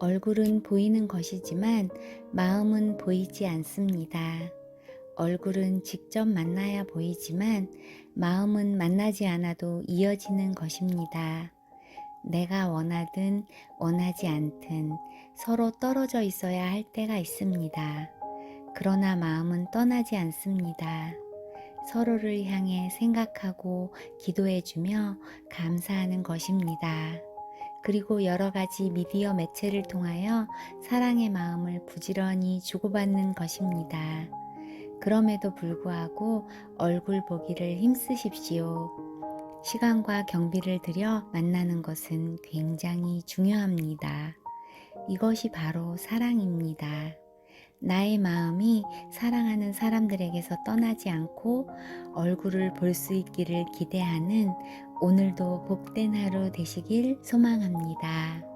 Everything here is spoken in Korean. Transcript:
얼굴은 보이는 것이지만 마음은 보이지 않습니다. 얼굴은 직접 만나야 보이지만 마음은 만나지 않아도 이어지는 것입니다. 내가 원하든 원하지 않든 서로 떨어져 있어야 할 때가 있습니다. 그러나 마음은 떠나지 않습니다. 서로를 향해 생각하고 기도해주며 감사하는 것입니다. 그리고 여러 가지 미디어 매체를 통하여 사랑의 마음을 부지런히 주고받는 것입니다. 그럼에도 불구하고 얼굴 보기를 힘쓰십시오. 시간과 경비를 들여 만나는 것은 굉장히 중요합니다. 이것이 바로 사랑입니다. 나의 마음이 사랑하는 사람들에게서 떠나지 않고 얼굴을 볼 수 있기를 기대하는 오늘도 복된 하루 되시길 소망합니다.